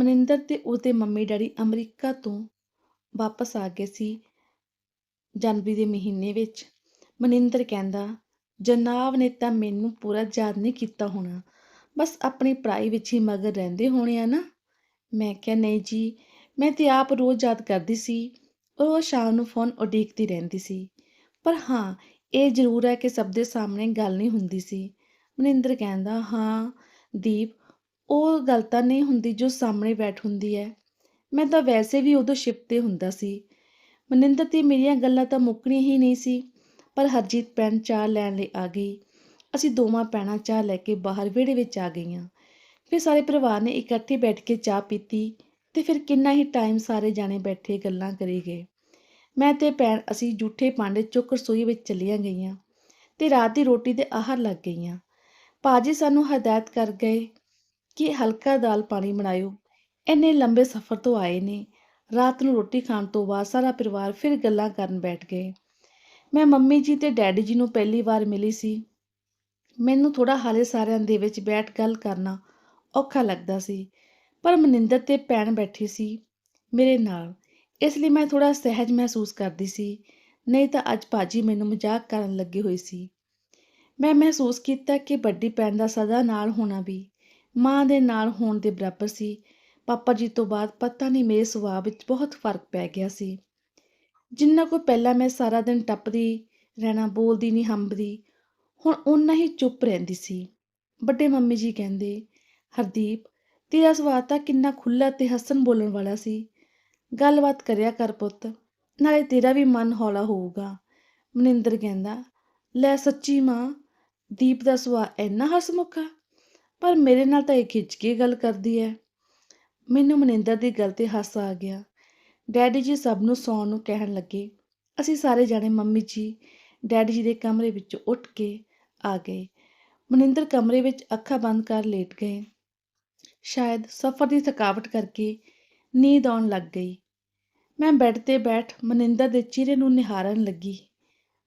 ਮਨਿੰਦਰ ਤੇ ਉਸਦੇ mummy daddy America ਤੋਂ ਵਾਪਸ ਆ ਗਏ ਸੀ ਜਨਵਰੀ ਦੇ ਮਹੀਨੇ ਵਿੱਚ। ਮਨਿੰਦਰ ਕਹਿੰਦਾ, ਜਨਾਬ ਨੇ ਤਾਂ ਮੈਨੂੰ ਪੂਰਾ ਯਾਦ ਨਹੀਂ ਕੀਤਾ ਹੋਣਾ। ਬਸ ਆਪਣੀ ਪੜ੍ਹਾਈ ਵਿੱਚ ਹੀ ਮਗਰ ਰਹਿੰਦੇ ਹੋਣੇ ਆ ਨਾ? ਮੈਂ ਕਿਹਾ, ਨਹੀਂ ਜੀ, ਮੈਂ ਤੇ ਆਪ ਰੋਜ਼ ਯਾਦ ਕਰਦੀ ਸੀ। ਉਹ ਸ਼ਾਮ ਨੂੰ ਫੋਨ ਉਡੀਕਦੀ ਰਹਿੰਦੀ ਸੀ। ਪਰ ਹਾਂ, ਇਹ ਜ਼ਰੂਰ ਹੈ ਕਿ ਸਭ ਦੇ ਸਾਹਮਣੇ ਗੱਲ ਨਹੀਂ ਹੁੰਦੀ ਸੀ। ਮਨਿੰਦਰ ਕਹਿੰਦਾ, ਹਾਂ, ਦੀਪ ਉਹ ਗੱਲ ਤਾਂ ਨਹੀਂ ਹੁੰਦੀ ਜੋ ਸਾਹਮਣੇ ਬੈਠ ਹੁੰਦੀ ਹੈ। ਮੈਂ ਤਾਂ ਵੈਸੇ ਵੀ ਉਦੋਂ ਸ਼ਿਫਟ ਤੇ ਹੁੰਦਾ ਸੀ। ਮਨਿੰਦਰ ਤੇ ਮੇਰੀਆਂ ਗੱਲਾਂ ਤਾਂ ਮੁੱਕਣੀਆਂ ਹੀ ਨਹੀਂ ਸੀ, ਪਰ ਹਰਜੀਤ ਭੈਣ ਚਾਹ ਲੈਣ ਲਈ ਆ ਗਈ। ਅਸੀਂ ਦੋਵਾਂ ਭੈਣਾਂ ਚਾਹ ਲੈ ਕੇ ਬਾਹਰ ਵਿਹੜੇ ਵਿੱਚ ਆ ਗਈਆਂ। ਫਿਰ ਸਾਰੇ ਪਰਿਵਾਰ ਨੇ ਇਕੱਠੇ ਬੈਠ ਕੇ ਚਾਹ ਪੀਤੀ ਤੇ ਫਿਰ ਕਿੰਨਾ ਹੀ ਟਾਈਮ ਸਾਰੇ ਜਾਣੇ ਬੈਠੇ ਗੱਲਾਂ ਕਰੀ ਗਏ। ਮੈਂ ਤੇ ਭੈਣ ਅਸੀਂ ਜੂਠੇ ਪਾਂਡੇ ਚੁੱਕ ਰਸੋਈ ਵਿੱਚ ਚਲੀਆਂ ਗਈਆਂ ਤੇ ਰਾਤ ਦੀ ਰੋਟੀ ਦੇ ਆਹਰ ਲੱਗ ਗਈਆਂ। ਪਾਜੀ ਸਾਨੂੰ ਹਦਾਇਤ ਕਰ ਗਏ ਕਿ ਹਲਕਾ ਦਾਲ ਪਾਣੀ ਬਣਾਇਓ। ਇੰਨੇ ਲੰਬੇ ਸਫ਼ਰ ਤੋਂ ਆਏ ਨੇ। ਰਾਤ ਨੂੰ ਰੋਟੀ ਖਾਣ ਤੋਂ ਬਾਅਦ ਸਾਰਾ ਪਰਿਵਾਰ ਫਿਰ ਗੱਲਾਂ ਕਰਨ ਬੈਠ ਗਏ। ਮੈਂ ਮੰਮੀ ਜੀ ਤੇ ਡੈਡੀ ਜੀ ਨੂੰ ਪਹਿਲੀ ਵਾਰ ਮਿਲੀ ਸੀ। ਮੈਨੂੰ ਥੋੜਾ ਹਾਲੇ ਸਾਰਿਆਂ ਦੇ ਵਿੱਚ ਬੈਠ ਗੱਲ ਕਰਨਾ ਔਖਾ ਲੱਗਦਾ ਸੀ, ਪਰ ਮਨਿੰਦਰ ਤੇ ਭੈਣ ਬੈਠੀ ਸੀ ਮੇਰੇ ਨਾਲ। ਇਸ ਲਈ ਮੈਂ ਥੋੜਾ ਸਹਿਜ ਮਹਿਸੂਸ ਕਰਦੀ ਸੀ, ਨਹੀਂ ਤਾਂ ਅੱਜ ਪਾਜੀ ਮੈਨੂੰ ਮਜ਼ਾਕ ਕਰਨ ਲੱਗੀ ਹੋਈ ਸੀ। ਮੈਂ ਮਹਿਸੂਸ ਕੀਤਾ ਕਿ ਵੱਡੀ ਭੈਣ ਦਾ ਸਦਾ ਨਾਲ ਹੋਣਾ ਵੀ ਮਾਂ ਦੇ ਨਾਲ ਹੋਣ ਦੇ ਬਰਾਬਰ ਸੀ। ਪਾਪਾ ਜੀ ਤੋਂ ਬਾਅਦ ਪਤਾ ਨਹੀਂ ਮੇਰੇ ਸੁਭਾਅ ਵਿੱਚ ਬਹੁਤ ਫ਼ਰਕ ਪੈ ਗਿਆ ਸੀ। ਜਿੰਨਾ ਕੋ ਪਹਿਲਾਂ ਮੈਂ ਸਾਰਾ ਦਿਨ ਟੱਪਦੀ ਰਹਿਣਾ, ਬੋਲਦੀ ਨਹੀਂ, ਹੰਬਦੀ, ਹੁਣ ਓਨਾ ਹੀ ਚੁੱਪ ਰਹਿੰਦੀ ਸੀ। ਵੱਡੇ ਮੰਮੀ ਜੀ ਕਹਿੰਦੇ, ਹਰਦੀਪ, ਤੇਰਾ ਸੁਭਾਅ ਤਾਂ ਕਿੰਨਾ ਖੁੱਲਾ ਤੇ ਹੱਸਣ ਬੋਲਣ ਵਾਲਾ ਸੀ। ਗੱਲਬਾਤ ਕਰਿਆ ਕਰ ਪੁੱਤ, ਨਾਲੇ ਤੇਰਾ ਵੀ ਮਨ ਹੌਲਾ ਹੋਊਗਾ। ਮਨਿੰਦਰ ਕਹਿੰਦਾ, ਲੈ ਸੱਚੀ ਮਾਂ, ਦੀਪ ਦਾ ਸੁਭਾਅ ਇੰਨਾ ਹਸਮੁਖ ਆ ਪਰ ਮੇਰੇ ਨਾਲ ਤਾਂ ਇਹ ਖਿੱਚ ਕੇ ਗੱਲ ਕਰਦੀ ਹੈ ਮੈਨੂੰ ਮਨਿੰਦਰ ਦੀ ਗੱਲ ਤੇ ਹੱਸ ਆ ਗਿਆ। ਡੈਡੀ ਜੀ ਸਭ ਨੂੰ ਸੌਣ ਨੂੰ ਕਹਿਣ ਲੱਗੇ। ਅਸੀਂ ਸਾਰੇ ਜਾਣੇ ਮੰਮੀ ਜੀ, ਡੈਡੀ ਜੀ ਦੇ ਕਮਰੇ ਵਿੱਚ ਉੱਠ ਕੇ ਆ ਗਏ। ਮਨਿੰਦਰ ਕਮਰੇ ਵਿੱਚ ਅੱਖਾਂ ਬੰਦ ਕਰ ਲੇਟ ਗਏ। ਸ਼ਾਇਦ ਸਫ਼ਰ ਦੀ ਥਕਾਵਟ ਕਰਕੇ ਨੀਂਦ ਆਉਣ ਲੱਗ ਗਈ। ਮੈਂ ਬੈੱਡ ਤੇ ਬੈਠ ਮਨਿੰਦਰ ਦੇ ਚਿਹਰੇ ਨੂੰ ਨਿਹਾਰਨ ਲੱਗੀ।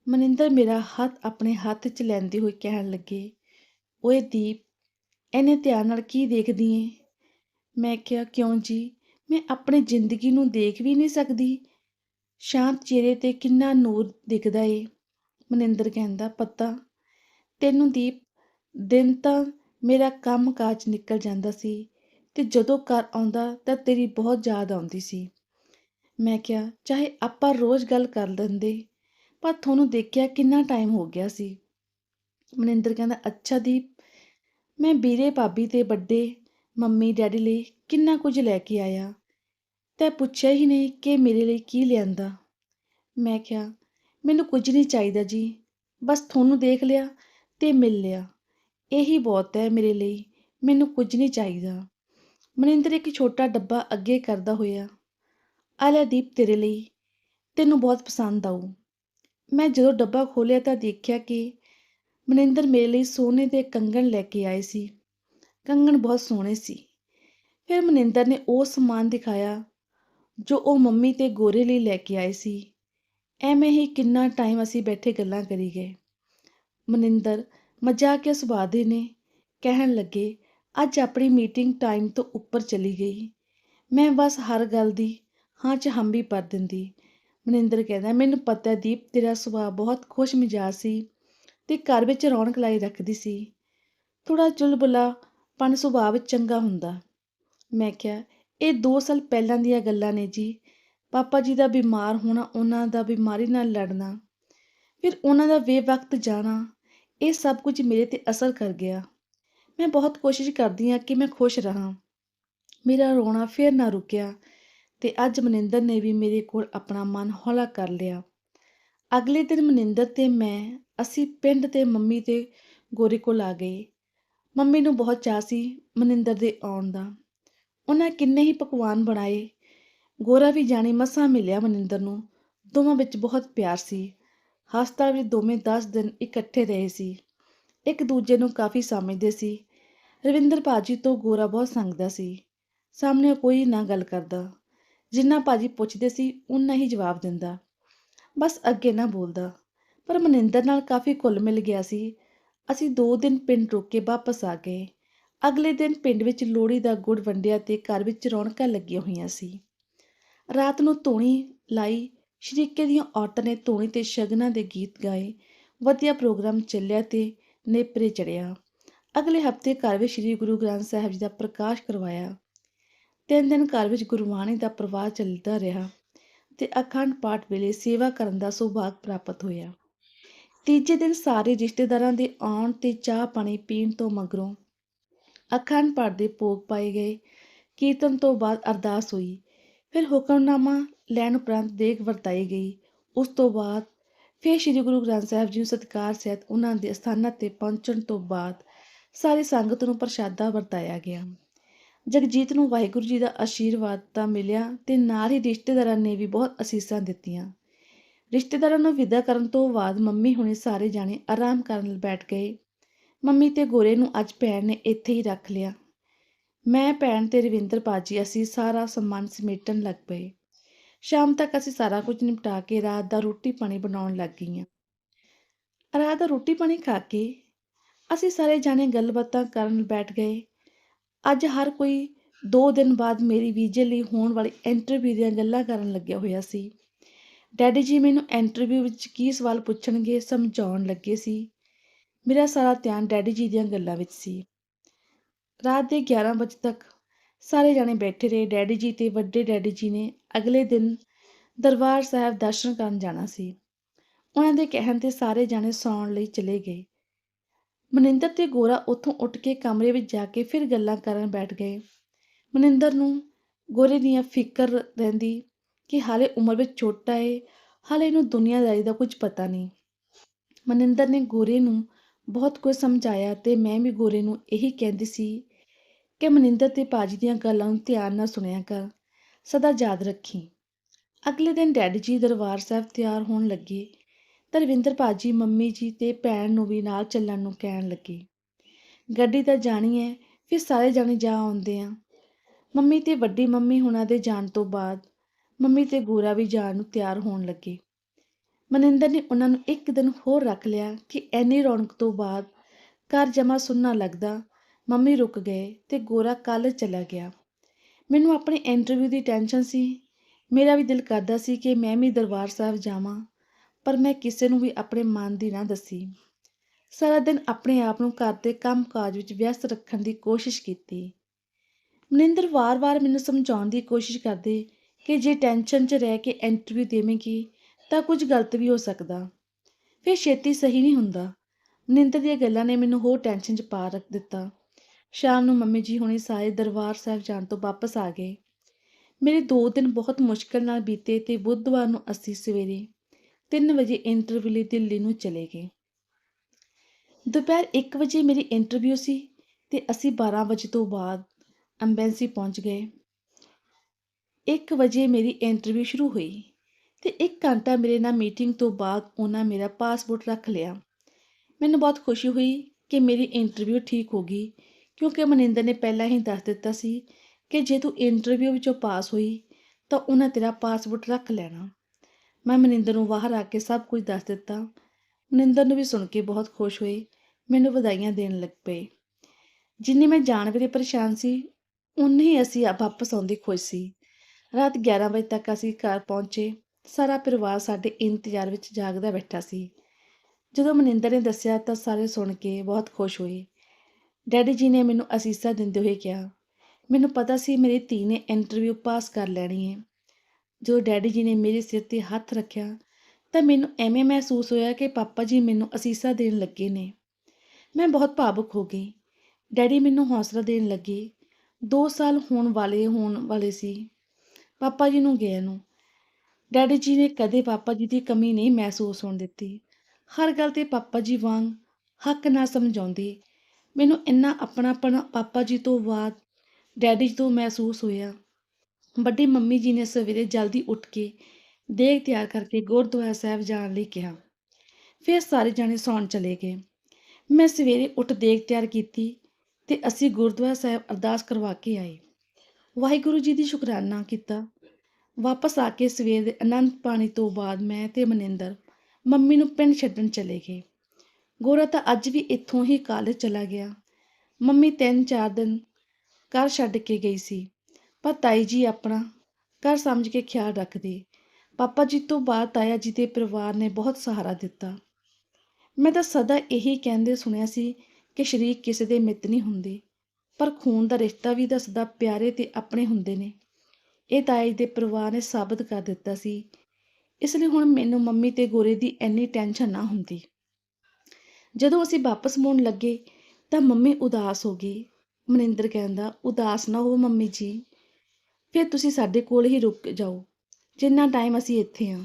ਮਨਿੰਦਰ ਮੇਰਾ ਹੱਥ ਆਪਣੇ ਹੱਥ 'ਚ ਲੈਂਦੀ ਹੋਈ ਕਹਿਣ ਲੱਗੇ, ਓਏ ਦੀਪ ਇਹਨੇ ਧਿਆਨ ਨਾਲ ਕੀ ਦੇਖਦੀ ਏ? ਮੈਂ ਕਿਹਾ, ਕਿਉਂ ਜੀ? ਮੈਂ ਆਪਣੀ ਜ਼ਿੰਦਗੀ ਨੂੰ ਦੇਖ ਵੀ ਨਹੀਂ ਸਕਦੀ। ਸ਼ਾਂਤ ਚਿਹਰੇ ਤੇ ਕਿੰਨਾ ਨੂਰ ਦਿਖਦਾ ਏ। ਮਨਿੰਦਰ ਕਹਿੰਦਾ, ਪਤਾ, ਤੈਨੂੰ ਦੀਪ, ਦਿਨ ਤਾਂ ਮੇਰਾ ਕੰਮ ਕਾਜ ਨਿਕਲ ਜਾਂਦਾ ਸੀ ਤੇ ਜਦੋਂ ਘਰ ਆਉਂਦਾ ਤਾਂ ਤੇਰੀ ਬਹੁਤ ਯਾਦ ਆਉਂਦੀ ਸੀ। ਮੈਂ ਕਿਹਾ, ਚਾਹੇ ਆਪਾਂ ਰੋਜ਼ ਗੱਲ ਕਰ ਲੈਂਦੇ, ਪਰ ਤੁਹਾਨੂੰ ਦੇਖਿਆ ਕਿੰਨਾ ਟਾਈਮ ਹੋ ਗਿਆ ਸੀ? ਮਨਿੰਦਰ ਕਹਿੰਦਾ, ਅੱਛਾ ਦੀਪ ਮੈਂ ਵੀਰੇ ਭਾਬੀ ਤੇ ਵੱਡੇ, ਮੰਮੀ, ਡੈਡੀ ਲਈ ਕਿੰਨਾ ਕੁਝ ਲੈ ਕੇ ਆਇਆ। ਤੈ ਪੁੱਛਿਆ ਹੀ ਨਹੀਂ ਕਿ ਮੇਰੇ ਲਈ ਕੀ ਲਿਆਂਦਾ। ਮੈਂ ਕਿਹਾ, ਮੈਨੂੰ ਕੁਝ ਨਹੀਂ ਚਾਹੀਦਾ ਜੀ। ਬਸ ਤੁਹਾਨੂੰ ਦੇਖ ਲਿਆ ਤੇ ਮਿਲ ਲਿਆ। ਇਹੀ ਬਹੁਤ ਹੈ ਮੇਰੇ ਲਈ। ਮੈਨੂੰ ਕੁਝ ਨਹੀਂ ਚਾਹੀਦਾ। ਮਨਿੰਦਰ ਇੱਕ ਛੋਟਾ ਡੱਬਾ ਅੱਗੇ ਕਰਦਾ ਹੋਇਆ ਆ ਲੈ ਦੀਪ ਤੇਰੇ ਲਈ। ਤੈਨੂੰ ਬਹੁਤ ਪਸੰਦ ਆਊ। ਮੈਂ ਜਦੋਂ ਡੱਬਾ ਖੋਲ੍ਹਿਆ ਤਾਂ ਦੇਖਿਆ ਕਿ ਮਨਿੰਦਰ ਮੇਰੇ ਲਈ ਸੋਨੇ ਦੇ ਕੰਗਣ ਲੈ ਕੇ ਆਏ ਸੀ। ਕੰਗਣ ਬਹੁਤ ਸੋਹਣੇ ਸੀ। ਫਿਰ ਮਨਿੰਦਰ ਨੇ ਉਹ ਸਮਾਨ ਦਿਖਾਇਆ, ਜੋ ਉਹ ਮੰਮੀ ਤੇ ਗੋਰੇ ਲਈ ਲੈ ਕੇ ਆਏ ਸੀ। ਐਵੇਂ ਹੀ ਕਿੰਨਾ ਟਾਈਮ ਅਸੀਂ ਬੈਠੇ ਗੱਲਾਂ ਕਰੀ ਗਏ। ਮਨਿੰਦਰ ਮਜ਼ਾਕਿਆ ਸੁਭਾਅ ਦੇ ਨੇ, ਕਹਿਣ ਲੱਗੇ, ਅੱਜ ਆਪਣੀ ਮੀਟਿੰਗ ਟਾਈਮ ਤੋਂ ਉੱਪਰ ਚਲੀ ਗਈ। ਮੈਂ ਬਸ ਹਰ ਗੱਲ ਦੀ ਹਾਂ ਚ ਹੰਬੀ ਪਰ ਦਿੰਦੀ। ਮਨਿੰਦਰ ਕਹਿੰਦਾ, ਮੈਨੂੰ ਪਤਾ ਦੀਪ, ਤੇਰਾ ਸੁਭਾਅ ਬਹੁਤ ਖੁਸ਼ ਮਿਜਾਜ ਸੀ। ਤੇ ਘਰ ਵਿੱਚ ਰੌਣਕ ਲਾਈ ਰੱਖਦੀ ਸੀ। ਥੋੜਾ ਚੁਲਬੁਲਾ ਪਨ ਸੁਭਾਅ ਵਿੱਚ ਚੰਗਾ ਹੁੰਦਾ। ਮੈਂ ਕਿਹਾ, ਇਹ 2 ਸਾਲ ਪਹਿਲਾਂ ਦੀਆਂ ਗੱਲਾਂ ਨੇ ਜੀ। ਪਾਪਾ ਜੀ ਦਾ ਬਿਮਾਰ ਹੋਣਾ, ਉਹਨਾਂ ਦਾ ਬਿਮਾਰੀ ਨਾਲ ਲੜਨਾ। ਫਿਰ ਉਹਨਾਂ ਦਾ ਬੇਵਕਤ ਜਾਣਾ, ਇਹ ਸਭ ਕੁਝ ਮੇਰੇ ਤੇ ਅਸਰ ਕਰ ਗਿਆ। ਮੈਂ ਬਹੁਤ ਕੋਸ਼ਿਸ਼ ਕਰਦੀ ਹਾਂ ਕਿ ਮੈਂ ਖੁਸ਼ ਰਹਾਂ। ਮੇਰਾ ਰੋਣਾ ਫਿਰ ਨਾ ਰੁਕਿਆ ਤੇ ਅੱਜ ਮਨਿੰਦਰ ਨੇ ਵੀ ਮੇਰੇ ਕੋਲ ਆਪਣਾ ਮਨ ਹੌਲਾ ਕਰ ਲਿਆ। ਅਗਲੇ ਦਿਨ ਮਨਿੰਦਰ ਤੇ ਮੈਂ ਅਸੀਂ ਪਿੰਡ ਤੇ ਮੰਮੀ ਤੇ ਗੋਰੇ ਕੋਲ ਆ ਗਏ। ਮੰਮੀ ਨੂੰ ਬਹੁਤ ਚਾਅ ਸੀ ਮਨਿੰਦਰ ਦੇ ਆਉਣ ਦਾ। ਉਹਨਾਂ ਕਿੰਨੇ ਹੀ ਪਕਵਾਨ ਬਣਾਏ। ਗੋਰਾ ਵੀ ਜਾਣੀ ਮਸਾਂ ਮਿਲਿਆ ਮਨਿੰਦਰ ਨੂੰ। ਦੋਵਾਂ ਵਿੱਚ ਬਹੁਤ ਪਿਆਰ ਸੀ। ਹਸਪਤਾਲ ਵਿੱਚ ਦੋਵੇਂ 10 ਦਿਨ ਇਕੱਠੇ ਰਹੇ ਸੀ। ਇੱਕ ਦੂਜੇ ਨੂੰ ਕਾਫੀ ਸਮਝਦੇ ਸੀ। ਰਵਿੰਦਰ ਭਾਜੀ ਤੋਂ ਗੋਰਾ ਬਹੁਤ ਸੰਗਦਾ ਸੀ। ਸਾਹਮਣੇ ਕੋਈ ਨਾ ਗੱਲ ਕਰਦਾ। ਜਿੰਨਾ ਭਾਜੀ ਪੁੱਛਦੇ ਸੀ ਉਨਾ ਹੀ ਜਵਾਬ ਦਿੰਦਾ। ਬਸ ਅੱਗੇ ਨਾ ਬੋਲਦਾ। ਪਰ ਮਨਿੰਦਰ ਨਾਲ ਕਾਫੀ ਕੁੱਲ ਮਿਲ ਗਿਆ ਸੀ। ਅਸੀਂ 2 ਦਿਨ ਪਿੰਡ ਰੁਕ ਕੇ ਵਾਪਸ ਆ ਗਏ। ਅਗਲੇ ਦਿਨ ਪਿੰਡ ਵਿੱਚ ਲੋਹੜੀ ਦਾ ਗੁੜ ਵੰਡਿਆ ਤੇ ਘਰ ਵਿੱਚ ਰੌਣਕਾਂ ਲੱਗੀਆਂ ਹੋਈਆਂ ਸੀ। ਰਾਤ ਨੂੰ ਧੂਣੀ ਲਾਈ ਸ਼ਰੀਕੇ ਦੀਆਂ ਔਰਤਾਂ ਨੇ ਧੂਣੀ ਤੇ ਸ਼ਗਨਾਂ ਦੇ ਗੀਤ ਗਾਏ। ਵਧੀਆ ਪ੍ਰੋਗਰਾਮ ਚੱਲਿਆ ਤੇ ਨੇਪਰੇ ਚੜਿਆ ਅਗਲੇ ਹਫ਼ਤੇ ਘਰ ਵਿੱਚ ਸ੍ਰੀ ਗੁਰੂ ਗ੍ਰੰਥ ਸਾਹਿਬ ਜੀ ਦਾ ਪ੍ਰਕਾਸ਼ ਕਰਵਾਇਆ। ਤਿੰਨ ਦਿਨ ਘਰ ਵਿੱਚ ਗੁਰਬਾਣੀ ਦਾ ਪ੍ਰਵਾਹ ਚੱਲਦਾ ਰਿਹਾ ਤੇ ਅਖੰਡ ਪਾਠ ਵੇਲੇ ਸੇਵਾ ਕਰਨ ਦਾ ਸੁਭਾਗ ਪ੍ਰਾਪਤ ਹੋਇਆ। ਤੀਜੇ ਦਿਨ ਸਾਰੇ ਰਿਸ਼ਤੇਦਾਰਾਂ ਦੇ ਆਉਣ ਤੇ ਚਾਹ ਪਾਣੀ ਪੀਣ ਤੋਂ ਮਗਰੋਂ ਅਖੰਡ ਪਾਠ ਦੇ ਭੋਗ ਪਾਏ ਗਏ। ਕੀਰਤਨ ਤੋਂ ਬਾਅਦ ਅਰਦਾਸ ਹੋਈ। ਫਿਰ ਹੁਕਮਨਾਮਾ ਲੈਣ ਉਪਰੰਤ ਦੇਗ ਵਰਤਾਈ ਗਈ। ਉਸ ਤੋਂ ਬਾਅਦ ਫਿਰ ਸ੍ਰੀ ਗੁਰੂ ਗ੍ਰੰਥ ਸਾਹਿਬ ਜੀ ਨੂੰ ਸਤਿਕਾਰ ਸਹਿਤ ਉਹਨਾਂ ਦੇ ਸਥਾਨਾਂ ਤੇ ਪਹੁੰਚਣ ਤੋਂ ਬਾਅਦ ਸਾਰੀ ਸੰਗਤ ਨੂੰ ਪ੍ਰਸ਼ਾਦਾ ਵਰਤਾਇਆ ਗਿਆ। ਜਗਜੀਤ ਨੂੰ ਵਾਹਿਗੁਰੂ ਜੀ ਦਾ ਆਸ਼ੀਰਵਾਦ ਤਾਂ ਮਿਲਿਆ ਤੇ ਨਾਲ ਹੀ ਰਿਸ਼ਤੇਦਾਰਾਂ ਨੇ ਵੀ ਬਹੁਤ ਅਸੀਸਾਂ ਦਿੱਤੀਆਂ। ਰਿਸ਼ਤੇਦਾਰਾਂ ਨੂੰ ਵਿਦਾ ਕਰਨ ਤੋਂ ਬਾਅਦ ਮੰਮੀ ਹੁਣੇ ਸਾਰੇ ਜਾਣੇ ਆਰਾਮ ਕਰਨ ਬੈਠ ਗਏ। ਮੰਮੀ ਤੇ ਗੋਰੇ ਨੂੰ ਅੱਜ ਭੈਣ ਨੇ ਇੱਥੇ ਹੀ ਰੱਖ ਲਿਆ। ਮੈਂ, ਭੈਣ ਤੇ ਰਵਿੰਦਰ ਪਾਜੀ ਅਸੀਂ ਸਾਰਾ ਸਮਾਨ ਸਮੇਟਣ ਲੱਗ ਪਏ। ਸ਼ਾਮ ਤੱਕ ਅਸੀਂ ਸਾਰਾ ਕੁਝ ਨਿਪਟਾ ਕੇ ਰਾਤ ਦਾ ਰੋਟੀ ਪਾਣੀ ਬਣਾਉਣ ਲੱਗ ਗਈਆਂ। ਰਾਤ ਦਾ ਰੋਟੀ ਪਾਣੀ ਖਾ ਕੇ ਅਸੀਂ ਸਾਰੇ ਜਾਣੇ ਗੱਲਬਾਤਾਂ ਕਰਨ ਬੈਠ ਗਏ। ਅੱਜ ਹਰ ਕੋਈ 2 ਦਿਨ ਬਾਅਦ ਮੇਰੀ ਵੀਜ਼ੇ ਲਈ ਹੋਣ ਵਾਲੀ ਇੰਟਰਵਿਊ ਦੀਆਂ ਗੱਲਾਂ ਕਰਨ ਲੱਗਿਆ ਹੋਇਆ ਸੀ। ਡੈਡੀ ਜੀ ਮੈਨੂੰ ਇੰਟਰਵਿਊ ਵਿੱਚ ਕੀ ਸਵਾਲ ਪੁੱਛਣਗੇ ਸਮਝਾਉਣ ਲੱਗੇ ਸੀ। ਮੇਰਾ ਸਾਰਾ ਧਿਆਨ ਡੈਡੀ ਜੀ ਦੀਆਂ ਗੱਲਾਂ ਵਿੱਚ ਸੀ। ਰਾਤ ਦੇ 11 ਵਜੇ ਤੱਕ ਸਾਰੇ ਜਾਣੇ ਬੈਠੇ ਰਹੇ। ਡੈਡੀ ਜੀ ਤੇ ਵੱਡੇ ਡੈਡੀ ਜੀ ਨੇ ਅਗਲੇ ਦਿਨ ਦਰਬਾਰ ਸਾਹਿਬ ਦਰਸ਼ਨ ਕਰਨ ਜਾਣਾ ਸੀ। ਉਹਨਾਂ ਦੇ ਕਹਿਣ ਤੇ ਸਾਰੇ ਜਾਣੇ ਸੌਣ ਲਈ ਚਲੇ ਗਏ। ਮਨਿੰਦਰ ਤੇ ਗੋਰਾ ਉੱਥੋਂ ਉੱਠ ਕੇ ਕਮਰੇ ਵਿੱਚ ਜਾ ਕੇ ਫਿਰ ਗੱਲਾਂ ਕਰਨ ਬੈਠ ਗਏ। ਮਨਿੰਦਰ ਨੂੰ ਗੋਰੇ ਦੀਆਂ ਫਿਕਰ ਰਹਿੰਦੀ ਕਿ ਹਾਲੇ ਉਮਰ ਵਿੱਚ ਛੋਟਾ ਏ, ਹਾਲੇ ਇਹਨੂੰ ਦੁਨੀਆਦਾਰੀ ਦਾ ਕੁਝ ਪਤਾ ਨਹੀਂ। ਮਨਿੰਦਰ ਨੇ ਗੋਰੇ ਨੂੰ ਬਹੁਤ ਕੁਝ ਸਮਝਾਇਆ ਤੇ ਮੈਂ ਵੀ ਗੋਰੇ ਨੂੰ ਇਹੀ ਕਹਿੰਦੀ ਸੀ ਕਿ ਮਨਿੰਦਰ ਤੇ ਪਾਜੀ ਦੀਆਂ ਗੱਲਾਂ ਨੂੰ ਧਿਆਨ ਨਾਲ ਸੁਣਿਆ ਕਰ, ਸਦਾ ਯਾਦ ਰੱਖੀ। ਅਗਲੇ ਦਿਨ ਡੈਡੀ ਜੀ ਦਰਬਾਰ ਸਾਹਿਬ ਤਿਆਰ ਹੋਣ ਲੱਗੇ ਤਰਵਿੰਦਰ ਪਾਜੀ, ਮੰਮੀ ਜੀ ਤੇ ਭੈਣ ਨੂੰ ਵੀ ਨਾਲ ਚੱਲਣ ਨੂੰ ਕਹਿਣ ਲੱਗੇ। ਗੱਡੀ ਤਾਂ ਜਾਣੀ ਹੈ ਫਿਰ ਸਾਰੇ ਜਾਣੇ ਜਾ ਆਉਂਦੇ ਆ। ਮੰਮੀ ਤੇ ਵੱਡੀ ਮੰਮੀ ਹੁਣਾਂ ਦੇ ਜਾਣ ਤੋਂ ਬਾਅਦ ਮੰਮੀ ਤੇ ਗੋਰਾ ਵੀ ਜਾਣ ਨੂੰ ਤਿਆਰ ਹੋਣ ਲੱਗੇ। ਮਨਿੰਦਰ ਨੇ ਉਹਨਾਂ ਨੂੰ ਇੱਕ ਦਿਨ ਹੋਰ ਰੱਖ ਲਿਆ ਕਿ ਐਨੀ ਰੌਣਕ ਤੋਂ ਬਾਅਦ ਘਰ ਜਮਾ ਸੁੰਨਾ ਲੱਗਦਾ, ਮੰਮੀ ਰੁਕ ਗਏ ਤੇ ਗੋਰਾ ਕੱਲ ਚਲਾ ਗਿਆ। ਮੈਨੂੰ ਆਪਣੀ ਇੰਟਰਵਿਊ ਦੀ ਟੈਨਸ਼ਨ ਸੀ। ਮੇਰਾ ਵੀ ਦਿਲ ਕਰਦਾ ਸੀ ਕਿ ਮੈਂ ਵੀ ਦਰਬਾਰ ਸਾਹਿਬ ਜਾਵਾਂ, ਪਰ ਮੈਂ ਕਿਸੇ ਨੂੰ ਵੀ ਆਪਣੇ ਮਨ ਦੀ ਨਾ ਦੱਸੀ। ਸਾਰਾ ਦਿਨ ਆਪਣੇ ਆਪ ਨੂੰ ਘਰ ਦੇ ਕੰਮ-ਕਾਜ ਵਿੱਚ ਵਿਅਸਤ ਰੱਖਣ ਦੀ ਕੋਸ਼ਿਸ਼ ਕੀਤੀ। ਮਨਿੰਦਰ ਵਾਰ-ਵਾਰ ਮੈਨੂੰ ਸਮਝਾਉਣ ਦੀ ਕੋਸ਼ਿਸ਼ ਕਰਦੇ ਕਿ ਜੇ ਟੈਨਸ਼ਨ 'ਚ ਰਹਿ ਕੇ ਇੰਟਰਵਿਊ ਦੇਵੇਂਗੀ, ਤਾਂ ਕੁਝ ਗਲਤ ਵੀ ਹੋ ਸਕਦਾ। ਫਿਰ ਛੇਤੀ ਸਹੀ ਨਹੀਂ ਹੁੰਦਾ। ਮਨਿੰਦਰ ਦੀਆਂ ਗੱਲਾਂ ਨੇ ਮੈਨੂੰ ਹੋਰ ਟੈਨਸ਼ਨ 'ਚ ਪਾ ਰੱਖ ਦਿੱਤਾ। ਸ਼ਾਮ ਨੂੰ ਮੰਮੀ ਜੀ ਹੁਣੇ ਸਾਰੇ ਦਰਬਾਰ ਸਾਹਿਬ ਜਾਣ ਤੋਂ ਵਾਪਸ ਆ ਗਏ। ਮੇਰੇ 2 ਦਿਨ ਬਹੁਤ ਮੁਸ਼ਕਲ ਨਾਲ ਬੀਤੇ ਤੇ ਬੁੱਧਵਾਰ ਨੂੰ ਅਸੀਂ ਸਵੇਰੇ 3 ਵਜੇ ਇੰਟਰਵਿਊ ਲਈ ਦਿੱਲੀ ਨੂੰ ਚਲੇ ਗਏ। ਦੁਪਹਿਰ 1 ਵਜੇ ਮੇਰੀ ਇੰਟਰਵਿਊ ਸੀ ਤੇ ਅਸੀਂ 12 ਵਜੇ ਤੋਂ ਬਾਅਦ ਐਮਬੈਸੀ ਪਹੁੰਚ ਗਏ। 1 ਵਜੇ ਮੇਰੀ ਇੰਟਰਵਿਊ ਸ਼ੁਰੂ ਹੋਈ ਤੇ 1 ਘੰਟਾ ਮੇਰੇ ਨਾਲ ਮੀਟਿੰਗ ਤੋਂ ਬਾਅਦ ਉਹਨਾਂ ਮੇਰਾ ਪਾਸਪੋਰਟ ਰੱਖ ਲਿਆ। ਮੈਨੂੰ ਬਹੁਤ ਖੁਸ਼ੀ ਹੋਈ ਕਿ ਮੇਰੀ ਇੰਟਰਵਿਊ ਠੀਕ ਹੋ ਗਈ, ਕਿਉਂਕਿ ਮਨਿੰਦਰ ਨੇ ਪਹਿਲਾਂ ਹੀ ਦੱਸ ਦਿੱਤਾ ਸੀ ਕਿ ਜੇ ਤੂੰ ਇੰਟਰਵਿਊ ਵਿੱਚੋਂ ਪਾਸ ਹੋਈ ਤਾਂ ਉਹਨਾਂ ਤੇਰਾ ਪਾਸਪੋਰਟ ਰੱਖ ਲੈਣਾ। ਮੈਂ ਮਨਿੰਦਰ ਨੂੰ ਬਾਹਰ ਆ ਕੇ ਸਭ ਕੁਝ ਦੱਸ ਦਿੱਤਾ। ਮਨਿੰਦਰ ਨੂੰ ਵੀ ਸੁਣ ਕੇ ਬਹੁਤ ਖੁਸ਼ ਹੋਏ, ਮੈਨੂੰ ਵਧਾਈਆਂ ਦੇਣ ਲੱਗ ਪਏ। ਜਿੰਨੀ ਮੈਂ ਜਾਣ ਵੇਲੇ ਪਰੇਸ਼ਾਨ ਸੀ ਉਨੀ ਹੀ ਅਸੀਂ ਵਾਪਸ ਆਉਂਦੇ ਖੁਸ਼ ਸੀ। ਰਾਤ 11 ਵਜੇ ਤੱਕ ਅਸੀਂ ਘਰ ਪਹੁੰਚੇ। ਸਾਰਾ ਪਰਿਵਾਰ ਸਾਡੇ ਇੰਤਜ਼ਾਰ ਵਿੱਚ ਜਾਗਦਾ ਬੈਠਾ ਸੀ। ਜਦੋਂ ਮਨਿੰਦਰ ਨੇ ਦੱਸਿਆ ਤਾਂ ਸਾਰੇ ਸੁਣ ਕੇ ਬਹੁਤ ਖੁਸ਼ ਹੋਏ। ਡੈਡੀ ਜੀ ਨੇ ਮੈਨੂੰ ਅਸੀਸਾਂ ਦਿੰਦੇ ਹੋਏ ਕਿਹਾ, ਮੈਨੂੰ ਪਤਾ ਸੀ ਮੇਰੀ ਧੀ ਨੇ ਇੰਟਰਵਿਊ ਪਾਸ ਕਰ ਲੈਣੀ ਹੈ। ਜਦੋਂ ਡੈਡੀ ਜੀ ਨੇ ਮੇਰੇ ਸਿਰ ਤੇ ਹੱਥ ਰੱਖਿਆ ਤਾਂ ਮੈਨੂੰ ਐਵੇਂ ਮਹਿਸੂਸ ਹੋਇਆ ਕਿ ਪਾਪਾ ਜੀ ਮੈਨੂੰ ਅਸੀਸਾਂ ਦੇਣ ਲੱਗੇ ਨੇ। ਮੈਂ ਬਹੁਤ ਭਾਵੁਕ ਹੋ ਗਈ। ਡੈਡੀ ਮੈਨੂੰ ਹੌਸਲਾ ਦੇਣ ਲੱਗੇ। 2 ਸਾਲ ਹੋਣ ਵਾਲੇ ਹੋਣ ਵਾਲੇ ਸੀ। ਪਾਪਾ ਜੀ ਨੂੰ ਗਏ ਨੂੰ। ਡੈਡੀ ਜੀ ਨੇ ਕਦੇ ਪਾਪਾ ਜੀ ਦੀ ਕਮੀ ਨਹੀਂ ਮਹਿਸੂਸ ਹੋਣ ਦਿੱਤੀ। ਹਰ ਗੱਲ ਤੇ ਪਾਪਾ ਜੀ ਵਾਂਗ ਹੱਕ ਨਾਲ ਸਮਝਾਉਂਦੇ। ਮੈਨੂੰ ਇੰਨਾ ਆਪਣਾਪਣ ਪਾਪਾ ਜੀ ਤੋਂ ਬਾਅਦ ਡੈਡੀ ਜੀ ਤੋਂ ਮਹਿਸੂਸ ਹੋਇਆ। ਵੱਡੀ ਮੰਮੀ ਜੀ ਨੇ ਸਵੇਰੇ ਜਲਦੀ ਉੱਠ ਕੇ ਦੇਗ ਤਿਆਰ ਕਰਕੇ ਗੁਰਦੁਆਰਾ ਸਾਹਿਬ ਜਾਣ ਲਈ ਕਿਹਾ। ਫਿਰ ਸਾਰੇ ਜਾਣੇ ਸੌਣ ਚਲੇ ਗਏ। ਮੈਂ ਸਵੇਰੇ ਉੱਠ ਦੇਗ ਤਿਆਰ ਕੀਤੀ ਤੇ ਅਸੀਂ ਗੁਰਦੁਆਰਾ ਸਾਹਿਬ ਅਰਦਾਸ ਕਰਵਾ ਕੇ ਆਏ। ਵਾਹਿਗੁਰੂ ਜੀ ਦੀ ਸ਼ੁਕਰਾਨਾ ਕੀਤਾ। ਵਾਪਸ ਆ ਕੇ ਸਵੇਰ ਦੇ ਆਨੰਦ ਪਾਣੀ ਤੋਂ ਬਾਅਦ ਮੈਂ ਤੇ ਮਨਿੰਦਰ ਮੰਮੀ ਨੂੰ ਪਿੰਡ ਛੱਡਣ ਚਲੇ ਗਏ। ਗੋਰਾ ਤਾਂ ਅੱਜ ਵੀ ਇੱਥੋਂ ਹੀ ਕਾਲਜ ਚਲਾ ਗਿਆ। ਮੰਮੀ ਤਿੰਨ ਚਾਰ ਦਿਨ ਘਰ ਛੱਡ ਕੇ ਗਈ ਸੀ। ਪਰ ਤਾਈ ਜੀ ਆਪਣਾ ਘਰ ਸਮਝ ਕੇ ਖਿਆਲ ਰੱਖਦੇ। ਪਾਪਾ ਜੀ ਤੋਂ ਬਾਅਦ ਤਾਇਆ ਜੀ ਦੇ ਪਰਿਵਾਰ ਨੇ ਬਹੁਤ ਸਹਾਰਾ ਦਿੱਤਾ। ਮੈਂ ਤਾਂ ਸਦਾ ਇਹੀ ਕਹਿੰਦੇ ਸੁਣਿਆ ਸੀ ਕਿ ਸ਼ਰੀਕ ਕਿਸੇ ਦੇ ਮਿੱਤ ਨਹੀਂ ਹੁੰਦੇ। ਪਰ ਖੂਨ ਦਾ ਰਿਸ਼ਤਾ ਵੀ ਦੱਸਦਾ ਪਿਆਰੇ ਤੇ ਆਪਣੇ ਹੁੰਦੇ ਨੇ। ਇਹ ਤਾਏ ਦੇ ਪਰਿਵਾਰ ਨੇ ਸਾਬਤ ਕਰ ਦਿੱਤਾ ਸੀ। ਇਸ ਲਈ ਹੁਣ ਮੈਨੂੰ ਮੰਮੀ ਤੇ ਗੋਰੇ ਦੀ ਇੰਨੀ ਟੈਨਸ਼ਨ ਨਾ ਹੁੰਦੀ। ਜਦੋਂ ਅਸੀਂ ਵਾਪਸ ਮੁੜਨ ਲੱਗੇ ਤਾਂ ਮੰਮੀ ਉਦਾਸ ਹੋ ਗਈ। ਮਨਿੰਦਰ ਕਹਿੰਦਾ, ਉਦਾਸ ਨਾ ਹੋ ਮੰਮੀ ਜੀ। ਫਿਰ ਤੁਸੀਂ ਸਾਡੇ ਕੋਲ ਹੀ ਰੁਕ ਜਾਓ। ਜਿੰਨਾ ਟਾਈਮ ਅਸੀਂ ਇੱਥੇ ਆ।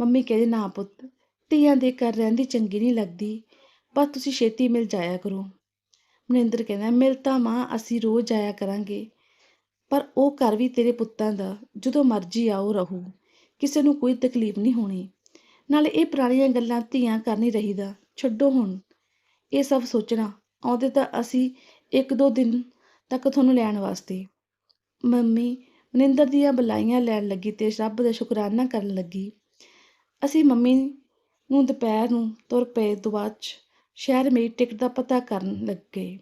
ਮੰਮੀ ਕਹਿੰਦੇ, ਨਾ ਪੁੱਤ, ਧੀਆਂ ਦੇ ਘਰ ਰਹਿੰਦੀ ਚੰਗੀ ਨਹੀਂ ਲੱਗਦੀ, ਪਰ ਤੁਸੀਂ ਛੇਤੀ ਮਿਲ ਜਾਇਆ ਕਰੋ। ਮਨਿੰਦਰ ਕਹਿੰਦਾ, ਮਿਲ ਤਾਂ ਮਾਂ, ਅਸੀਂ ਰੋਜ਼ ਜਾਇਆ ਕਰਾਂਗੇ। ਪਰ ਉਹ ਘਰ ਵੀ ਤੇਰੇ ਪੁੱਤਾਂ ਦਾ, ਜਦੋਂ ਮਰਜ਼ੀ ਆਓ ਰਹੂ। ਕਿਸੇ ਨੂੰ ਕੋਈ ਤਕਲੀਫ ਨਹੀਂ ਹੋਣੀ। ਨਾਲੇ ਇਹ ਪੁਰਾਣੀਆਂ ਗੱਲਾਂ ਧੀਆਂ ਕਰ ਨਹੀਂ ਰਹੀਦਾ। ਛੱਡੋ ਹੁਣ। ਇਹ ਸਭ ਸੋਚਣਾ। ਆਉਂਦੇ ਤਾਂ ਅਸੀਂ ਇੱਕ ਦੋ ਦਿਨ ਤੱਕ ਤੁਹਾਨੂੰ ਲੈਣ ਵਾਸਤੇ। ਮੰਮੀ, ਮਨਿੰਦਰ ਦੀਆਂ ਬੁਲਾਈਆਂ ਲੈਣ ਲੱਗੀ ਤੇ ਰੱਬ ਦਾ ਸ਼ੁਕਰਾਨਾ ਕਰਨ ਲੱਗੀ। ਅਸੀਂ ਮੰਮੀ ਨੂੰ ਦੁਪਹਿਰ ਨੂੰ ਤੁਰ ਪਏ ਤੋਂ ਬਾਅਦ 'ਚ ਸ਼ਹਿਰ ਮੇਰੀ ਟਿਕਟ ਦਾ ਪਤਾ ਕਰਨ ਲੱਗੇ।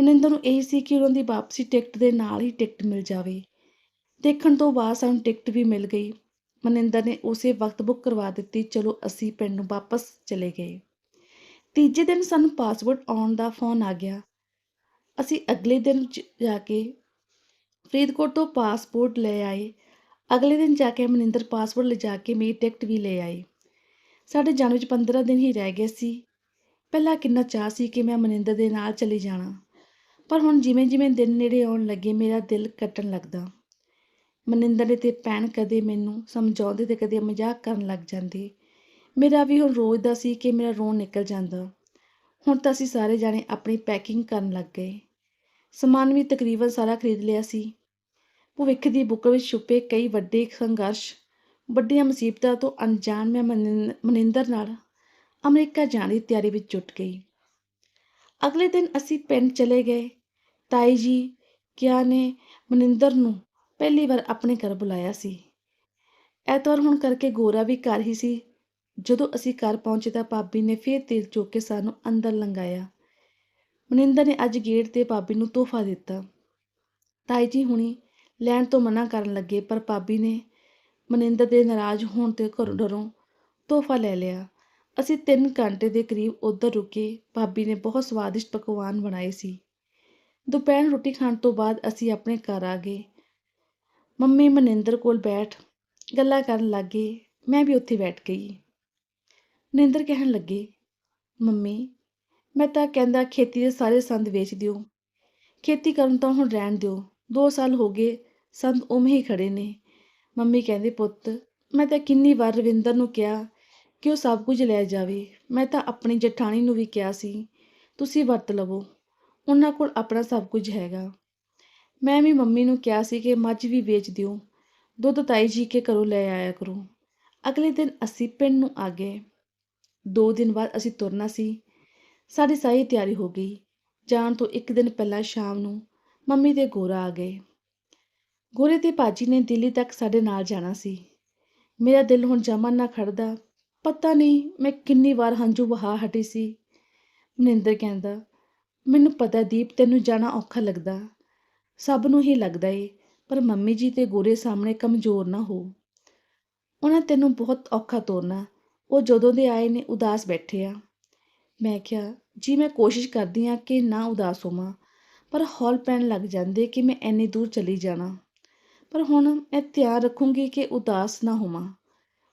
ਮਨਿੰਦਰ ਨੂੰ ਇਹ ਸੀ ਕਿ ਉਹਨਾਂ ਦੀ ਵਾਪਸੀ ਟਿਕਟ ਦੇ ਨਾਲ ਹੀ ਟਿਕਟ ਮਿਲ ਜਾਵੇ। ਦੇਖਣ ਤੋਂ ਬਾਅਦ ਸਾਨੂੰ ਟਿਕਟ ਵੀ ਮਿਲ ਗਈ। ਮਨਿੰਦਰ ਨੇ ਉਸੇ ਵਕਤ ਬੁੱਕ ਕਰਵਾ ਦਿੱਤੀ, ਚਲੋ, ਅਸੀਂ ਪਿੰਡ ਨੂੰ ਵਾਪਸ ਚਲੇ ਗਏ। ਤੀਜੇ ਦਿਨ ਸਾਨੂੰ ਪਾਸਪੋਰਟ ਆਉਣ ਦਾ ਫੋਨ ਆ ਗਿਆ। ਅਸੀਂ ਅਗਲੇ ਦਿਨ ਜ- ਜਾ ਕੇ ਫਰੀਦਕੋਟ ਤੋਂ ਪਾਸਪੋਰਟ ਲੈ ਆਏ। ਅਗਲੇ ਦਿਨ ਜਾ ਕੇ ਮਨਿੰਦਰ ਪਾਸਪੋਰਟ ਲਿਜਾ ਕੇ ਮੇਰੀ ਟਿਕਟ ਵੀ ਲੈ ਆਏ। ਸਾਡੇ ਜਾਣ ਵਿੱਚ 15 ਦਿਨ ਹੀ ਰਹਿ ਗਏ ਸੀ। ਪਹਿਲਾਂ ਕਿੰਨਾ ਚਾਹ ਸੀ ਕਿ ਮੈਂ ਮਨਿੰਦਰ ਦੇ ਨਾਲ ਚਲੀ ਜਾਣਾ। ਪਰ ਹੁਣ ਜਿਵੇਂ ਜਿਵੇਂ ਦਿਨ ਨੇੜੇ ਆਉਣ ਲੱਗੇ, ਮੇਰਾ ਦਿਲ ਕੱਟਣ ਲੱਗਦਾ। ਮਨਿੰਦਰ ਨੇ ਤੇ ਭੈਣ ਕਦੇ ਮੈਨੂੰ ਸਮਝਾਉਂਦੇ ਤੇ ਕਦੇ ਮਜ਼ਾਕ ਕਰਨ ਲੱਗ ਜਾਂਦੇ। ਮੇਰਾ ਵੀ ਹੁਣ ਰੋਜ਼ ਦਾ ਸੀ ਕਿ ਮੇਰਾ ਰੋਣ ਨਿਕਲ ਜਾਂਦਾ। ਹੁਣ ਤਾਂ ਅਸੀਂ ਸਾਰੇ ਜਾਣੇ ਆਪਣੀ ਪੈਕਿੰਗ ਕਰਨ ਲੱਗ ਗਏ। ਸਮਾਨ ਵੀ ਤਕਰੀਬਨ ਸਾਰਾ ਖਰੀਦ ਲਿਆ ਸੀ। ਭਵਿੱਖ ਦੀ ਬੁੱਕ ਵਿੱਚ ਛੁਪੇ ਕਈ ਵੱਡੇ ਸੰਘਰਸ਼, ਵੱਡੀਆਂ ਮੁਸੀਬਤਾਂ ਤੋਂ ਅਣਜਾਣ ਮੈਂ ਮਨਿੰ- ਮਨਿੰਦਰ ਨਾਲ ਅਮਰੀਕਾ ਜਾਣ ਦੀ ਤਿਆਰੀ ਵਿੱਚ ਜੁਟ ਗਈ। ਅਗਲੇ ਦਿਨ ਅਸੀਂ ਪਿੰਡ ਚਲੇ ਗਏ। ਤਾਈ ਜੀ, ਕਿਆ ਨੇ ਮਨਿੰਦਰ ਨੂੰ ਪਹਿਲੀ ਵਾਰ ਆਪਣੇ ਘਰ ਬੁਲਾਇਆ ਸੀ। ਐਤਵਾਰ ਹੁਣ ਕਰਕੇ ਗੋਰਾ ਵੀ ਘਰ ਹੀ ਸੀ। ਜਦੋਂ ਅਸੀਂ ਘਰ ਪਹੁੰਚੇ ਤਾਂ ਭਾਬੀ ਨੇ ਫੇਰ ਤੇਲ ਚੋਕ ਕੇ ਸਾਨੂੰ ਅੰਦਰ ਲੰਘਾਇਆ। ਮਨਿੰਦਰ ਨੇ ਅੱਜ ਗੇਟ ਤੇ ਭਾਬੀ ਨੂੰ ਤੋਹਫਾ ਦਿੱਤਾ। ਤਾਈ ਜੀ ਹੁਣੀ ਲੈਣ ਤੋਂ ਮਨਾ ਕਰਨ ਲੱਗੇ, ਪਰ ਭਾਬੀ ਨੇ ਮਨਿੰਦਰ ਦੇ ਨਾਰਾਜ਼ ਹੋਣ ਤੇ ਘਰੋਂ ਡਰੋਂ ਤੋਹਫਾ ਲੈ ਲਿਆ। ਅਸੀਂ 3 ਘੰਟੇ ਦੇ ਕਰੀਬ ਉੱਧਰ ਰੁਕੇ। ਭਾਬੀ ਨੇ ਬਹੁਤ ਸਵਾਦਿਸ਼ਟ ਪਕਵਾਨ ਬਣਾਏ ਸੀ। ਦੁਪਹਿਰ ਰੋਟੀ ਖਾਣ ਤੋਂ ਬਾਅਦ ਅਸੀਂ ਆਪਣੇ ਘਰ ਆ ਗਏ। ਮੰਮੀ ਮਨਿੰਦਰ ਕੋਲ ਬੈਠ ਗੱਲਾਂ ਕਰਨ ਲੱਗੇ। ਮੈਂ ਵੀ ਉੱਥੇ ਬੈਠ ਗਈ। ਮਨਿੰਦਰ ਕਹਿਣ ਲੱਗੇ, ਮੰਮੀ, ਮੈਂ ਤਾਂ ਕਹਿੰਦਾ ਖੇਤੀ ਦੇ ਸਾਰੇ ਸੰਦ ਵੇਚ ਦਿਓ। ਖੇਤੀ ਕਰਨ ਤਾਂ ਹੁਣ ਰਹਿਣ ਦਿਓ। 2 ਸਾਲ ਹੋ ਗਏ, ਸੰਦ ਉਵੇਂ ਹੀ ਖੜੇ ਨੇ। ਮੰਮੀ ਕਹਿੰਦੇ, ਪੁੱਤ, ਮੈਂ ਤਾਂ ਕਿੰਨੀ ਵਾਰ ਰਵਿੰਦਰ ਨੂੰ ਕਿਹਾ ਕਿ ਉਹ ਸਭ ਕੁਝ ਲੈ ਜਾਵੇ। ਮੈਂ ਤਾਂ ਆਪਣੀ ਜਠਾਣੀ ਨੂੰ ਵੀ ਕਿਹਾ ਸੀ, ਤੁਸੀਂ ਵਰਤ ਲਵੋ। ਉਹਨਾਂ ਕੋਲ ਆਪਣਾ ਸਭ ਕੁਝ ਹੈਗਾ। ਮੈਂ ਵੀ ਮੰਮੀ ਨੂੰ ਕਿਹਾ ਸੀ ਕਿ ਮੱਝ ਵੀ ਵੇਚ ਦਿਓ। ਦੁੱਧ ਤਾਈ ਜੀ ਕੇ ਘਰੋਂ ਲੈ ਆਇਆ ਕਰੋ। ਅਗਲੇ ਦਿਨ ਅਸੀਂ ਪਿੰਡ ਨੂੰ ਆ ਗਏ। ਦੋ ਦਿਨ ਬਾਅਦ ਅਸੀਂ ਤੁਰਨਾ ਸੀ। ਸਾਡੀ ਸਾਰੀ ਤਿਆਰੀ ਹੋ ਗਈ। ਜਾਣ ਤੋਂ ਇੱਕ ਦਿਨ ਪਹਿਲਾਂ ਸ਼ਾਮ ਨੂੰ ਮੰਮੀ ਤੇ ਗੋਰਾ ਆ ਗਏ। ਗੋਰੇ ਤੇ ਭਾਜੀ ਨੇ ਦਿੱਲੀ ਤੱਕ ਸਾਡੇ ਨਾਲ ਜਾਣਾ ਸੀ। ਮੇਰਾ ਦਿਲ ਹੁਣ ਜਮਾ ਨਾ ਖੜਦਾ। ਪਤਾ ਨਹੀਂ ਮੈਂ ਕਿੰਨੀ ਵਾਰ ਹੰਝੂ ਵਹਾ ਹਟੀ ਸੀ। ਮਨਿੰਦਰ ਕਹਿੰਦਾ, ਮੈਨੂੰ ਪਤਾ ਦੀਪ, ਤੈਨੂੰ ਜਾਣਾ ਔਖਾ ਲੱਗਦਾ। ਸਭ ਨੂੰ ਹੀ ਲੱਗਦਾ ਏ, ਪਰ ਮੰਮੀ ਜੀ ਤੇ ਗੋਰੇ ਸਾਹਮਣੇ ਕਮਜ਼ੋਰ ਨਾ ਹੋ। ਉਹਨਾਂ ਤੈਨੂੰ ਬਹੁਤ ਔਖਾ ਤੋਰਨਾ। ਉਹ ਜਦੋਂ ਦੇ ਆਏ ਨੇ ਉਦਾਸ ਬੈਠੇ ਆ। ਮੈਂ ਕਿਹਾ, ਜੀ, ਮੈਂ ਕੋਸ਼ਿਸ਼ ਕਰਦੀ ਆ ਕਿ ਨਾ ਉਦਾਸ ਹੋਵਾਂ, ਪਰ ਹੌਲ ਪੈਣ ਲੱਗ ਜਾਂਦੇ ਕਿ ਮੈਂ ਇੰਨੀ ਦੂਰ ਚਲੀ ਜਾਣਾ ਪਰ ਹੁਣ ਮੈਂ ਧਿਆਨ ਰੱਖੂੰਗੀ ਕਿ ਉਦਾਸ ਨਾ ਹੋਵਾਂ।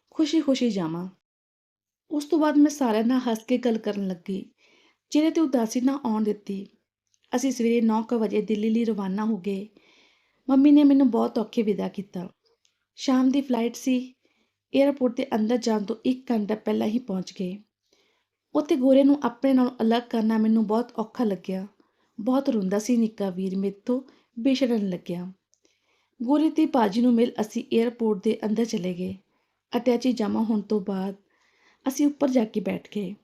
ਖੁਸ਼ੀ-ਖੁਸ਼ੀ ਜਾਵਾਂ। ਉਸ ਤੋਂ ਬਾਅਦ ਮੈਂ ਸਾਰਿਆਂ ਨਾਲ ਹੱਸ ਕੇ ਗੱਲ ਕਰਨ ਲੱਗੀ। ਜਿਹਦੇ ਤੇ ਉਦਾਸੀ ਨਾ ਆਉਣ ਦਿੱਤੀ। ਅਸੀਂ ਸਵੇਰੇ 9:00 ਵਜੇ ਦਿੱਲੀ ਲਈ ਰਵਾਨਾ ਹੋ ਗਏ। ਮੰਮੀ ਨੇ ਮੈਨੂੰ ਬਹੁਤ ਔਖੇ ਵਿਦਾ ਕੀਤਾ। ਸ਼ਾਮ ਦੀ ਫਲਾਈਟ ਸੀ। ਏਅਰਪੋਰਟ ਦੇ ਅੰਦਰ ਜਾਣ ਤੋਂ 1 ਘੰਟਾ ਪਹਿਲਾਂ ਹੀ ਪਹੁੰਚ ਗਏ। ਉੱਥੇ ਗੋਰੇ ਨੂੰ ਆਪਣੇ ਨਾਲੋਂ ਅਲੱਗ ਕਰਨਾ ਮੈਨੂੰ ਬਹੁਤ ਔਖਾ ਲੱਗਿਆ। ਬਹੁਤ ਰੋਂਦਾ ਸੀ ਨਿੱਕਾ ਵੀਰ ਮੇਥੋਂ ਬੇਸ਼ਰਨ ਲੱਗਿਆ। ਗੋਰੇ ਤੇ ਬਾਜੀ ਨੂੰ ਮਿਲ ਅਸੀਂ ਏਅਰਪੋਰਟ ਦੇ ਅੰਦਰ ਚਲੇ ਗਏ। ਅਟੈਚੀ ਜਮ੍ਹਾਂ ਹੋਣ ਤੋਂ ਬਾਅਦ ਅਸੀਂ ਉੱਪਰ ਜਾ ਕੇ ਬੈਠ ਗਏ।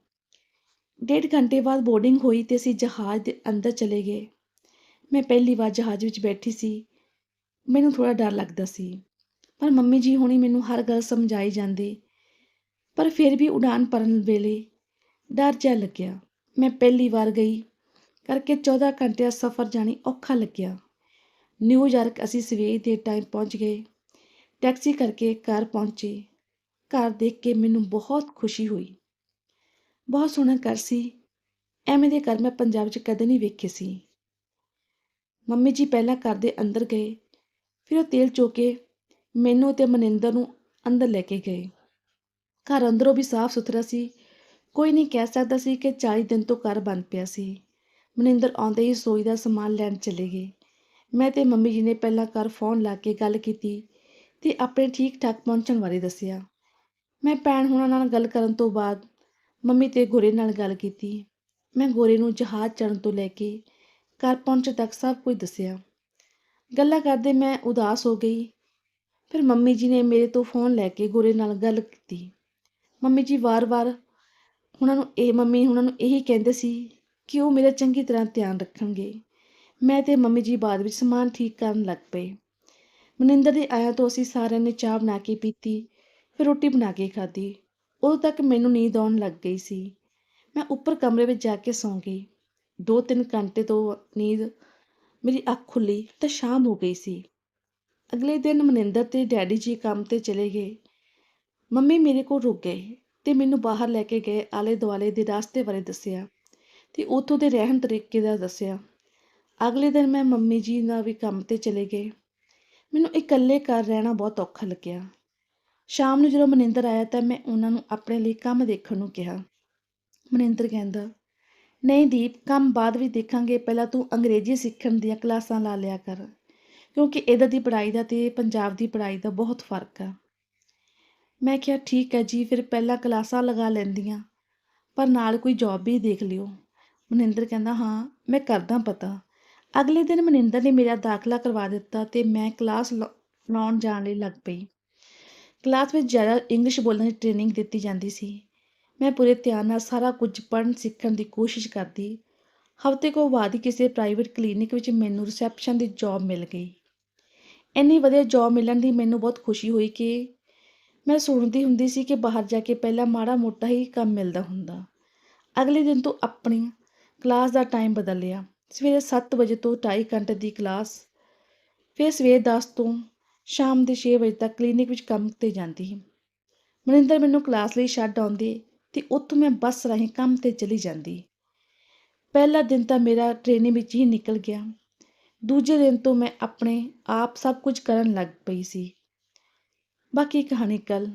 ਡੇਢ ਘੰਟੇ ਬਾਅਦ ਬੋਰਡਿੰਗ ਹੋਈ ਤੇ ਅਸੀਂ ਜਹਾਜ਼ ਦੇ ਅੰਦਰ ਚਲੇ ਗਏ। ਮੈਂ ਪਹਿਲੀ ਵਾਰ ਜਹਾਜ਼ ਵਿੱਚ ਬੈਠੀ ਸੀ। ਮੈਨੂੰ ਥੋੜਾ ਡਰ ਲੱਗਦਾ ਸੀ। ਪਰ ਮੰਮੀ ਜੀ ਹੁਣੀ ਮੈਨੂੰ ਹਰ ਗੱਲ ਸਮਝਾਈ ਜਾਂਦੇ। ਪਰ ਫਿਰ ਵੀ ਉਡਾਨ ਭਰਨ ਵੇਲੇ ਡਰ ਜਿਹਾ ਲੱਗਿਆ। ਮੈਂ ਪਹਿਲੀ ਵਾਰ ਗਈ। ਕਰਕੇ 14 ਘੰਟੇ ਦਾ ਸਫ਼ਰ ਜਾਣੀ ਔਖਾ ਲੱਗਿਆ। ਨਿਊਯਾਰਕ ਅਸੀਂ ਸਵੇਰ ਦੇ ਟਾਈਮ ਪਹੁੰਚ ਗਏ। ਟੈਕਸੀ ਕਰਕੇ ਘਰ ਪਹੁੰਚੇ। ਘਰ ਦੇਖ ਕੇ ਮੈਨੂੰ ਬਹੁਤ ਖੁਸ਼ੀ ਹੋਈ। ਬਹੁਤ ਸੋਹਣਾ ਘਰ ਸੀ। ਐਵੇਂ ਦੇ ਘਰ ਮੈਂ ਪੰਜਾਬ 'ਚ ਕਦੇ ਨਹੀਂ ਵੇਖੇ ਸੀ। ਮੰਮੀ ਜੀ ਪਹਿਲਾਂ ਘਰ ਦੇ ਅੰਦਰ ਗਏ। ਫਿਰ ਉਹ ਤੇਲ ਚੋ ਕੇ ਮੈਨੂੰ ਤੇ ਮਨਿੰਦਰ ਨੂੰ ਅੰਦਰ ਲੈ ਕੇ ਗਏ। ਘਰ ਅੰਦਰੋਂ ਵੀ ਸਾਫ਼ ਸੁਥਰਾ ਸੀ। ਕੋਈ ਨਹੀਂ ਕਹਿ ਸਕਦਾ ਸੀ ਕਿ 40 ਦਿਨ ਤੋਂ ਘਰ ਬੰਦ ਪਿਆ ਸੀ। ਮਨਿੰਦਰ ਆਉਂਦੇ ਹੀ ਸੋਈ ਦਾ ਸਮਾਨ ਲੈਣ ਚਲੇ ਗਏ। ਮੈਂ ਤੇ ਮੰਮੀ ਜੀ ਨੇ ਪਹਿਲਾਂ ਘਰ ਫੋਨ ਲਾ ਕੇ ਗੱਲ ਕੀਤੀ ਤੇ ਆਪਣੇ ਠੀਕ ਠਾਕ ਪਹੁੰਚਣ ਬਾਰੇ ਦੱਸਿਆ। ਮੈਂ ਭੈਣ ਹੁਣਾਂ ਨਾਲ ਗੱਲ ਕਰਨ ਤੋਂ ਬਾਅਦ ਮੰਮੀ ਤੇ ਗੋਰੇ ਨਾਲ ਗੱਲ ਕੀਤੀ। ਮੈਂ ਗੋਰੇ ਨੂੰ ਜਹਾਜ਼ ਚੜਨ ਤੋਂ ਲੈ ਕੇ ਘਰ ਪਹੁੰਚਣ ਤੱਕ ਸਭ ਕੁਝ ਦੱਸਿਆ। ਗੱਲਾਂ ਕਰਦੇ ਮੈਂ ਉਦਾਸ ਹੋ ਗਈ। ਫਿਰ ਮੰਮੀ ਜੀ ਨੇ ਮੇਰੇ ਤੋਂ ਫੋਨ ਲੈ ਕੇ ਗੋਰੇ ਨਾਲ ਗੱਲ ਕੀਤੀ। ਮੰਮੀ ਜੀ ਵਾਰ-ਵਾਰ ਉਹਨਾਂ ਨੂੰ ਇਹ, ਮੰਮੀ ਉਹਨਾਂ ਨੂੰ ਇਹੀ ਕਹਿੰਦੇ ਸੀ ਕਿ ਉਹ ਮੇਰਾ ਚੰਗੀ ਤਰ੍ਹਾਂ ਧਿਆਨ ਰੱਖਣਗੇ। ਮੈਂ ਤੇ ਮੰਮੀ ਜੀ ਬਾਅਦ ਵਿੱਚ ਸਮਾਨ ਠੀਕ ਕਰਨ ਲੱਗ ਪਏ। ਮਨਿੰਦਰ ਦੇ ਆਇਆ ਤੋਂ ਅਸੀਂ ਸਾਰਿਆਂ ਨੇ ਚਾਹ ਬਣਾ ਕੇ ਪੀਤੀ। ਫਿਰ ਰੋਟੀ ਬਣਾ ਕੇ ਖਾਧੀ। ਉਦੋਂ ਤੱਕ ਮੈਨੂੰ ਨੀਂਦ ਆਉਣ ਲੱਗ ਗਈ ਸੀ। ਮੈਂ ਉੱਪਰ ਕਮਰੇ ਵਿੱਚ ਜਾ ਕੇ ਸੌਂ ਗਈ। ਦੋ ਤਿੰਨ ਘੰਟੇ ਤੋਂ ਨੀਂਦ ਮੇਰੀ ਅੱਖ ਖੁੱਲੀ ਤਾਂ ਸ਼ਾਮ ਹੋ ਗਈ ਸੀ। ਅਗਲੇ ਦਿਨ ਮਨਿੰਦਰ ਤੇ ਡੈਡੀ ਜੀ ਕੰਮ ਤੇ ਚਲੇ ਗਏ। ਮੰਮੀ ਮੇਰੇ ਕੋਲ ਰੁਕ ਗਏ ਤੇ ਮੈਨੂੰ ਬਾਹਰ ਲੈ ਕੇ ਗਏ ਆਲੇ ਦੁਆਲੇ ਦੇ ਰਸਤੇ ਬਾਰੇ ਦੱਸਿਆ ਤੇ ਉੱਥੋਂ ਦੇ ਰਹਿਣ ਤਰੀਕੇ ਦਾ ਦੱਸਿਆ। ਅਗਲੇ ਦਿਨ ਮੈਂ ਮੰਮੀ ਜੀ ਨਾਲ ਵੀ ਕੰਮ ਤੇ ਚਲੇ ਗਏ। ਮੈਨੂੰ ਇਕੱਲੇ ਘਰ ਰਹਿਣਾ ਬਹੁਤ ਔਖਾ ਲੱਗਿਆ। ਸ਼ਾਮ ਨੂੰ ਜਦੋਂ ਮਨਿੰਦਰ ਆਇਆ ਤਾਂ ਮੈਂ ਉਹਨਾਂ ਨੂੰ ਆਪਣੇ ਲਈ ਕੰਮ ਦੇਖਣ ਨੂੰ ਕਿਹਾ। ਮਨਿੰਦਰ ਕਹਿੰਦਾ, ਨਹੀਂ ਦੀਪ, ਕੰਮ ਬਾਅਦ ਵਿੱਚ ਦੇਖਾਂਗੇ, ਪਹਿਲਾਂ ਤੂੰ ਅੰਗਰੇਜ਼ੀ ਸਿੱਖਣ ਦੀਆਂ ਕਲਾਸਾਂ ਲਾ ਲਿਆ ਕਰ, ਕਿਉਂਕਿ ਇਹਦਾ ਦੀ ਪੜ੍ਹਾਈ ਦਾ ਤੇ ਪੰਜਾਬ ਦੀ ਪੜ੍ਹਾਈ ਦਾ ਬਹੁਤ ਫ਼ਰਕ ਆ। ਮੈਂ ਕਿਹਾ, ਠੀਕ ਹੈ ਜੀ, ਫਿਰ ਪਹਿਲਾਂ ਕਲਾਸਾਂ ਲਗਾ ਲੈਂਦੀਆਂ, ਪਰ ਨਾਲ ਕੋਈ ਜੌਬ ਵੀ ਦੇਖ ਲਿਓ। ਮਨਿੰਦਰ ਕਹਿੰਦਾ, ਹਾਂ, ਮੈਂ ਕਰਦਾ ਪਤਾ। ਅਗਲੇ ਦਿਨ ਮਨਿੰਦਰ ਨੇ ਮੇਰਾ ਦਾਖਲਾ ਕਰਵਾ ਦਿੱਤਾ ਤੇ ਮੈਂ ਕਲਾਸ ਲਾ- ਲਾਉਣ ਜਾਣ ਲਈ ਲੱਗ ਪਈ। ਕਲਾਸ ਵਿੱਚ ਜ਼ਿਆਦਾ ਇੰਗਲਿਸ਼ ਬੋਲਣ ਦੀ ਟ੍ਰੇਨਿੰਗ ਦਿੱਤੀ ਜਾਂਦੀ ਸੀ। ਮੈਂ ਪੂਰੇ ਧਿਆਨ ਨਾਲ ਸਾਰਾ ਕੁਝ ਪੜ੍ਹਨ ਸਿੱਖਣ ਦੀ ਕੋਸ਼ਿਸ਼ ਕਰਦੀ। ਹਫ਼ਤੇ ਕੋ ਬਾਅਦ ਹੀ ਕਿਸੇ ਪ੍ਰਾਈਵੇਟ ਕਲੀਨਿਕ ਵਿੱਚ ਮੈਨੂੰ ਰਿਸੈਪਸ਼ਨ ਦੀ ਜੌਬ ਮਿਲ ਗਈ। ਇੰਨੀ ਵਧੀਆ ਜੌਬ ਮਿਲਣ ਦੀ ਮੈਨੂੰ ਬਹੁਤ ਖੁਸ਼ੀ ਹੋਈ ਕਿ ਮੈਂ ਸੁਣਦੀ ਹੁੰਦੀ ਸੀ ਕਿ ਬਾਹਰ ਜਾ ਕੇ ਪਹਿਲਾਂ ਮਾੜਾ ਮੋਟਾ ਹੀ ਕੰਮ ਮਿਲਦਾ ਹੁੰਦਾ। ਅਗਲੇ ਦਿਨ ਤੋਂ ਆਪਣੀ ਕਲਾਸ ਦਾ ਟਾਈਮ ਬਦਲ ਲਿਆ। ਸਵੇਰੇ 7 ਵਜੇ ਤੋਂ 2.5 ਘੰਟੇ ਦੀ ਕਲਾਸ, ਫਿਰ ਸਵੇਰ 10 ਤੋਂ ਸ਼ਾਮ ਦੇ 6 ਵਜੇ ਤੱਕ ਕਲੀਨਿਕ ਵਿੱਚ ਕੰਮ ਤੇ ਜਾਂਦੀ ਮਨਿੰਦਰ ਮੈਨੂੰ ਕਲਾਸ ਲਈ ਛੱਡ ਆਉਂਦੀ ਤੇ ਉੱਥੋਂ ਮੈਂ ਬੱਸ ਰਾਹੀਂ ਕੰਮ ਤੇ ਚਲੀ ਜਾਂਦੀ। ਪਹਿਲਾ ਦਿਨ ਤਾਂ ਮੇਰਾ ਟ੍ਰੇਨਿੰਗ ਵਿੱਚ ਹੀ ਨਿਕਲ ਗਿਆ। ਦੂਜੇ ਦਿਨ ਤੋਂ ਮੈਂ ਆਪਣੇ ਆਪ ਸਭ ਕੁਝ ਕਰਨ ਲੱਗ ਪਈ ਸੀ। ਬਾਕੀ ਕਹਾਣੀ ਕੱਲ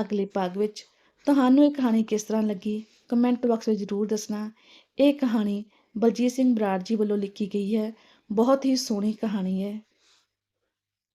ਅਗਲੇ ਭਾਗ ਵਿੱਚ ਤੁਹਾਨੂੰ ਇਹ ਕਹਾਣੀ ਕਿਸ ਤਰ੍ਹਾਂ ਲੱਗੀ ਕਮੈਂਟ ਬਾਕਸ ਵਿੱਚ ਜ਼ਰੂਰ ਦੱਸਣਾ। ਇਹ ਕਹਾਣੀ ਬਲਜੀਤ ਸਿੰਘ ਬਰਾੜ ਜੀ ਵੱਲੋਂ ਲਿਖੀ ਗਈ ਹੈ। ਬਹੁਤ ਹੀ ਸੋਹਣੀ ਕਹਾਣੀ ਹੈ।